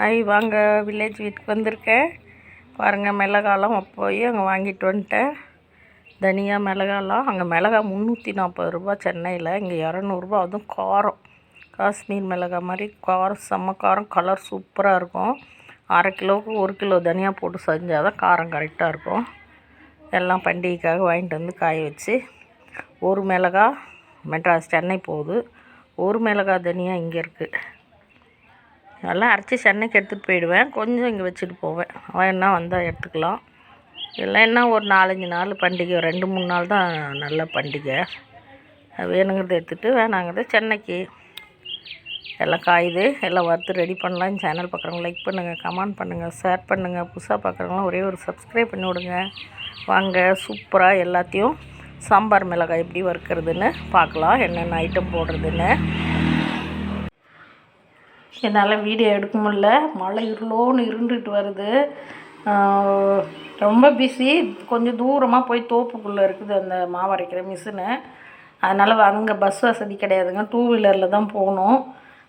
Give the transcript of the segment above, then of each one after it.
Hi வாங்க. Village வீட்டுக்கு வந்திருக்கேன். பாருங்கள் மிளகாலாம் போய் அங்கே வாங்கிட்டு வந்துட்டேன். தனியா மிளகாலாம். அங்கே மிளகா முந்நூற்றி நாற்பது ரூபா சென்னையில். இங்கே இரநூறுபா அதுவும் காரம். காஷ்மீர் மிளகா மாதிரி காரம் செம்ம காரம். கலர் சூப்பராக இருக்கும். அரை கிலோவுக்கு ஒரு கிலோ தனியாக போட்டு செஞ்சால் தான் காரம் கரெக்டாக இருக்கும். எல்லாம் பண்டிகைக்காக வாங்கிட்டு வந்து காய வச்சு ஒரு மிளகா மெட்ராஸ் சென்னை போகுது. ஒரு மிளகா தனியாக இங்கே இருக்குது நல்லா அரைச்சி சென்னைக்கு எடுத்துகிட்டு போயிடுவேன். கொஞ்சம் இங்கே வச்சுட்டு போவேன். வேணா வந்தால் எடுத்துக்கலாம். இல்லைன்னா ஒரு நாலஞ்சு நாள் பண்டிகை ரெண்டு மூணு நாள் தான் நல்ல பண்டிகை. வேணுங்கிறத எடுத்துகிட்டு வேணாங்கிறத சென்னைக்கு. எல்லாம் காயுது. எல்லாம் வறுத்து ரெடி பண்ணலாம். சேனல் பார்க்குறவங்க லைக் பண்ணுங்கள் கமெண்ட் பண்ணுங்கள் ஷேர் பண்ணுங்கள் புதுசாக பார்க்குறவங்களாம் ஒரே ஒரு சப்ஸ்கிரைப் பண்ணி விடுங்க. வாங்க சூப்பராக எல்லாத்தையும் சாம்பார் மிளகாய் எப்படி வறுக்கிறதுன்னு பார்க்கலாம். என்னென்ன ஐட்டம் போடுறதுன்னு. என்னால் வீடியோ எடுக்க முடியல. மழை இருளோன்னு இருண்டுட்டு வருது. ரொம்ப பிஸி கொஞ்சம் தூரமாக போய் தோப்புக்குள்ளே இருக்குது அந்த மாவு அரைக்கிற மிஷினு அதனால் அங்கே பஸ் வசதி கிடையாதுங்க. டூ வீலரில் தான் போகணும்.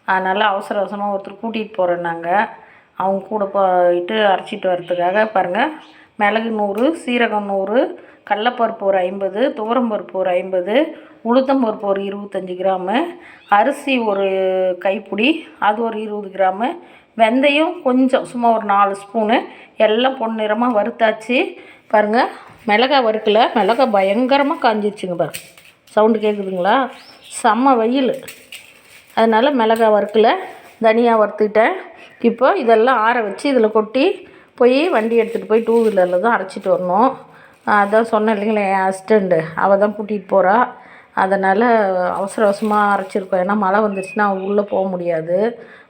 அதனால் அவசர அவசரமாக ஒருத்தர் கூட்டிகிட்டு போகிறோம் நாங்கள் அவங்க கூட போயிட்டு அரைச்சிட்டு வரதுக்காக பாருங்கள் மிளகு நூறு சீரகம் நூறு கடலப்பருப்பு ஒரு ஐம்பது துவரம்பருப்பு ஒரு ஐம்பது உளுத்தம்பருப்பு ஒரு இருபத்தஞ்சி கிராமு அரிசி ஒரு கைப்பிடி அது ஒரு இருபது கிராமு வெந்தயம் கொஞ்சம் சும்மா ஒரு நாலு ஸ்பூனு எல்லாம் பொன்னிறமாக வறுத்தாச்சு. பாருங்கள் மிளகா வறுக்கல மிளகா பயங்கரமாக காஞ்சிருச்சுங்க பாருங்க. சவுண்டு கேட்குதுங்களா செம்ம வெயில். அதனால் மிளகா வறுக்கலை தனியாக வறுத்துக்கிட்டேன் இப்போ இதெல்லாம் ஆற வச்சு இதில் கொட்டி போய் வண்டி எடுத்துகிட்டு போய் டூ வீலரில் தான் அரைச்சிட்டு வரணும். அதான் சொன்னேன் இல்லைங்களா என் ஹஸ்டண்டு அவள் தான் கூட்டிகிட்டு போகிறா அதனால் அவசர அவசரமாக அரைச்சிருக்கோம். ஏன்னா மழை வந்துருச்சுன்னா உள்ளே போக முடியாது.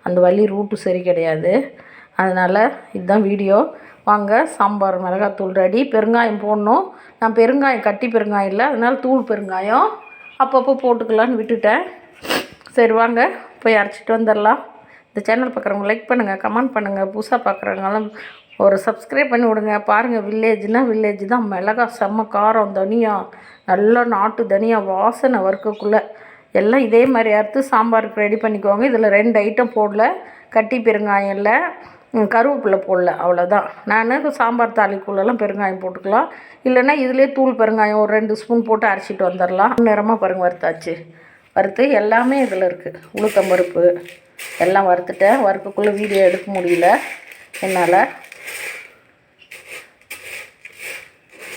அந்த வழி ரூட்டு சரி கிடையாது. அதனால் இதுதான் வீடியோ வாங்க சாம்பார் மிளகாத்தூள் ரெடி பெருங்காயம் போடணும். நான் பெருங்காயம் கட்டி பெருங்காயம் இல்லை. அதனால் தூள் பெருங்காயம் அப்பப்போ போட்டுக்கலான்னு விட்டுட்டேன். சரி வாங்க. போய் அரைச்சிட்டு வந்துடலாம். இந்த சேனல் பார்க்குறவங்க லைக் பண்ணுங்கள் கமெண்ட் பண்ணுங்கள் புதுசாக பார்க்குறவங்களாம் ஒரு சப்ஸ்கிரைப் பண்ணி விடுங்க. பாருங்கள் வில்லேஜ்னால் வில்லேஜ் தான். மிளகா செம்ம காரம் தனியா நல்ல நாட்டு தனியா வாசனை வறுக்கக்குள்ளே எல்லாம் இதே மாதிரி அறுத்து சாம்பாருக்கு ரெடி பண்ணிக்கோங்க. இதில் ரெண்டு ஐட்டம் போடல. கட்டி பெருங்காயம் இல்லை. கருவேப்பிலை போடல. அவ்வளோதான் நான் சாம்பார் தாளிக்குள்ளெல்லாம் பெருங்காயம் போட்டுக்கலாம். இல்லைன்னா இதிலே தூள் பெருங்காயம் ஒரு ரெண்டு ஸ்பூன் போட்டு அரைச்சிட்டு வந்துடலாம் நேரமாக பாருங்கள் வறுத்தாச்சு. வறுத்து எல்லாமே இதில் இருக்குது உளுத்தம்பருப்பு எல்லாம் வறுத்துட்டேன். வறுக்கக்குள்ளே வீடியோ எடுக்க முடியல. என்னால்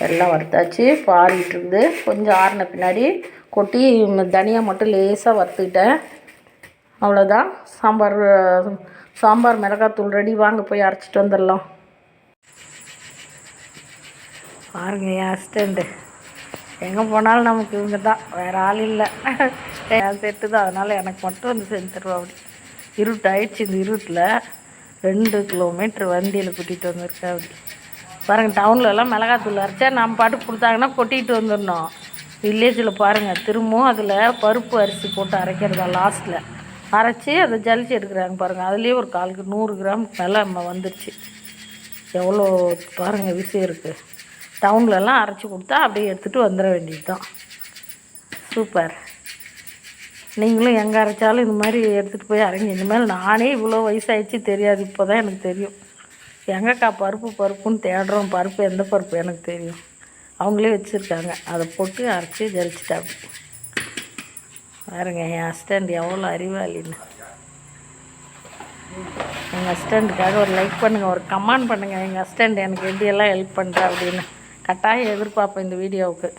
எல்லாம் வறுத்தாச்சு. பாடிட்டு கொஞ்சம் ஆறின பின்னாடி கொட்டி தனியாக மட்டும் லேசாக வறுத்துக்கிட்டேன். அவ்வளோதான் சாம்பார் சாம்பார் மிளகாத்தூள் ரெடி. வாங்க போய் அரைச்சிட்டு வந்துடலாம். பாருங்க என் ஹஸ்டண்டு எங்கே போனாலும் நமக்கு இவங்க தான் வேறு ஆள் இல்லை. என் செட்டு தான் அதனால் எனக்கு மட்டும் வந்து செஞ்சு தருவா அப்படி. இருட்டு ஆயிடுச்சு இந்த இருட்டில். ரெண்டு கிலோமீட்ரு வண்டியில் கூட்டிகிட்டு வந்திருக்கேன் அப்படி. பாருங்கள் டவுன்லலாம் மிளகாத்தூள் அரைச்சா நம்ம பாட்டுக்கு கொடுத்தாங்கன்னா கொட்டிகிட்டு வந்துடணும். வில்லேஜில் பாருங்கள் திரும்பவும் அதில் பருப்பு அரிசி போட்டு அரைக்கிறதா லாஸ்ட்டில் அரைச்சி அதை ஜலிச்சு எடுக்கிறாங்க பாருங்கள் அதுலேயே ஒரு காலுக்கு நூறு கிராம் மேலே நம்ம வந்துடுச்சு எவ்வளோ பாருங்கள் விஷயம் இருக்குது டவுன்லலாம் அரைச்சி கொடுத்தா அப்படியே எடுத்துகிட்டு வந்துட வேண்டியது தான் சூப்பர். நீங்களும் எங்கே அரைச்சாலும் இந்த மாதிரி எடுத்துகிட்டு போய் அரைங்க. இனிமேல் நானே இவ்வளோ வயசாகிடுச்சு தெரியாது இப்போ தான் எனக்கு தெரியும். எங்கக்கா பருப்பு பருப்புன்னு தேடுறோம். பருப்பு எந்த பருப்பு எனக்கு தெரியும். அவங்களே வச்சுருக்காங்க. அதை போட்டு அரைச்சி ஜலிச்சிட்டாங்க பாருங்க என் ஹஸ்டண்ட் எவ்வளோ அறிவாளின்னு. எங்கள் ஹஸ்டண்டுக்காக ஒரு லைக் பண்ணுங்கள் ஒரு கமெண்ட் பண்ணுங்கள் எங்கள் ஹஸ்டண்ட் எனக்கு எப்படியெல்லாம் ஹெல்ப் பண்ணுறா அப்படின்னு. கட்டாயம் எதிர்பார்ப்பேன் இந்த வீடியோவுக்கு.